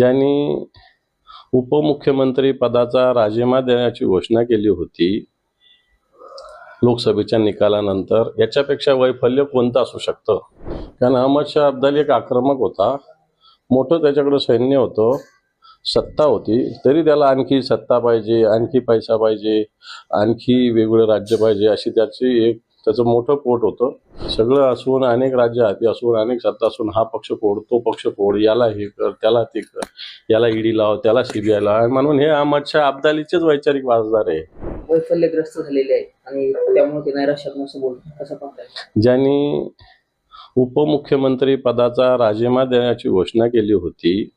ज्यांनी उपमुख्यमंत्री पदाचा राजीनामा देण्याची घोषणा केली होती लोकसभेच्या निकालानंतर याच्यापेक्षा वैफल्य कोणतं असू शकतं? कारण अहमद शाह अब्दाली एक आक्रमक होता मोठं त्याच्याकडं सैन्य होतं सत्ता होती तरी त्याला आणखी सत्ता पाहिजे आणखी पैसा पाहिजे आणखी वेगवेगळं राज्य पाहिजे अशी त्याची एक त्याचं मोठं पोट होतं. सगळं असून अनेक राज्य हाती असून अनेक सत्ता असून हा पक्ष फोड तो पक्ष फोड याला हे कर त्याला ते कर याला ईडी लाव त्याला सीबीआय लाव. म्हणून हे अहमद शाह अब्दालीचेच वैचारिक वारसदार आहे. वैफल्यग्रस्त झालेले आहेत. आणि त्यामुळे ते नैराश्यातून असं बोलतात कसं पाहताय? ज्यांनी उपमुख्यमंत्री पदाचा राजीनामा देण्याची घोषणा केली होती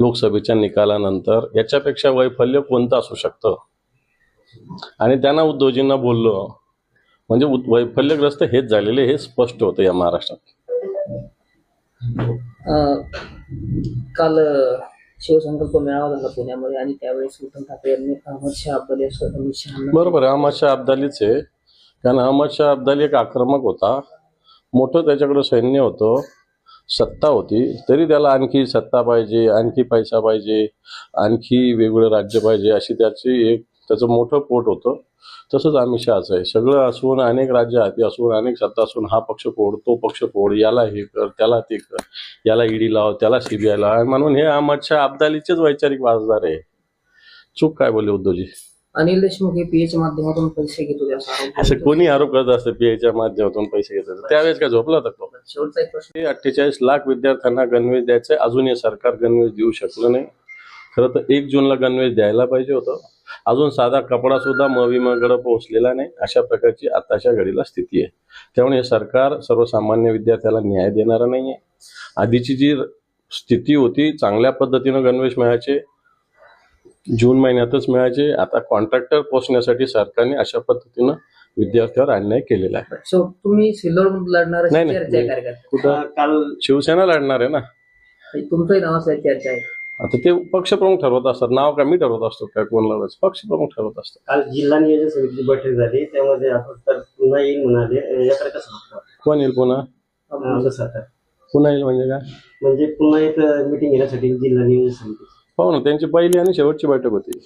लोकसभेच्या निकालानंतर याच्यापेक्षा वैफल्य कोणतं असू शकतं? आणि त्यांना उद्धवजींना बोललो म्हणजे वैफल्यग्रस्त हेच झालेले हे स्पष्ट होतं या महाराष्ट्रात. काल शिवसंकल्प मेळावा झाला पुण्यामध्ये आणि त्यावेळेस उद्धव ठाकरे यांनी अहमद शाह अब्दाली अमित शहा बरोबर आहे अहमद शाह अब्दालीच आहे. कारण अहमद शाह अब्दाली एक आक्रमक होता. मोठं त्याच्याकडं सैन्य होतं. सत्ता होती. तरी त्याला आणखी सत्ता पाहिजे आणखी पैसा पाहिजे आणखी वेगवेगळं राज्य पाहिजे अशी त्याची एक त्याचं मोठं पोट होतं. तसंच अमित शहाचं आहे. सगळं असून अनेक राज्य हाती असून अनेक सत्ता असून हा पक्ष फोड तो पक्ष फोड याला हे कर त्याला ते कर याला ईडी लाव त्याला सीबीआय लाव. म्हणून हे अहमद शाह अब्दालीचेच वैचारिक वारसदार आहे. चूक काय बोलले उद्धवजी? अनिल देशमुख हे पीएच्या माध्यमातून पैसे घेत होते असा कोणी आरोप करत असतं पीआयच्या माध्यमातून पैसे घेत. त्यावेळेस काय झोपला होता तो? शेवटचा एक प्रश्न. अठ्ठेचाळीस लाख विद्यार्थ्यांना गणवेश द्यायचं अजून हे सरकार गणवेश देऊ शकलं नाही. खरं तर एक जूनला गणवेश द्यायला पाहिजे होतं. अजून साधा कपडा सुद्धा मविमाकडे पोहोचलेला नाही. अशा प्रकारची आताच्या घडीला स्थिती आहे. त्यामुळे हे सरकार सर्वसामान्य विद्यार्थ्याला न्याय देणारं नाही आहे आधीची जी स्थिती होती चांगल्या पद्धतीनं गणवेश मिळायचे जून महिन्यातच मिळायचे. आता कॉन्ट्रॅक्टर पोचण्यासाठी सरकारने अशा पद्धतीनं विद्यार्थ्यावर अन्याय केलेला आहे. सो तुम्ही सिल्लोड लढणार नाही, कुठं? काल शिवसेना लढणार आहे ना. तुमचंही नावाचं चर्चा आहे. आता ते पक्षप्रमुख ठरवत असतात. नाव का मी ठरवत असतो काय कोण लढायचं पक्षप्रमुख ठरवत असतात. काल जिल्हा नियोजन समितीची बैठक झाली. त्यामध्ये आपण तर पुन्हा येईल म्हणाले. याकडे कसं बघता? कोण येईल पुन्हा? सरकार पुन्हा येईल म्हणजे काय? म्हणजे पुन्हा एक मीटिंग घेण्यासाठी जिल्हा नियोजन समिती. हो ना त्यांची पहिली आणि शेवटची बैठक होती.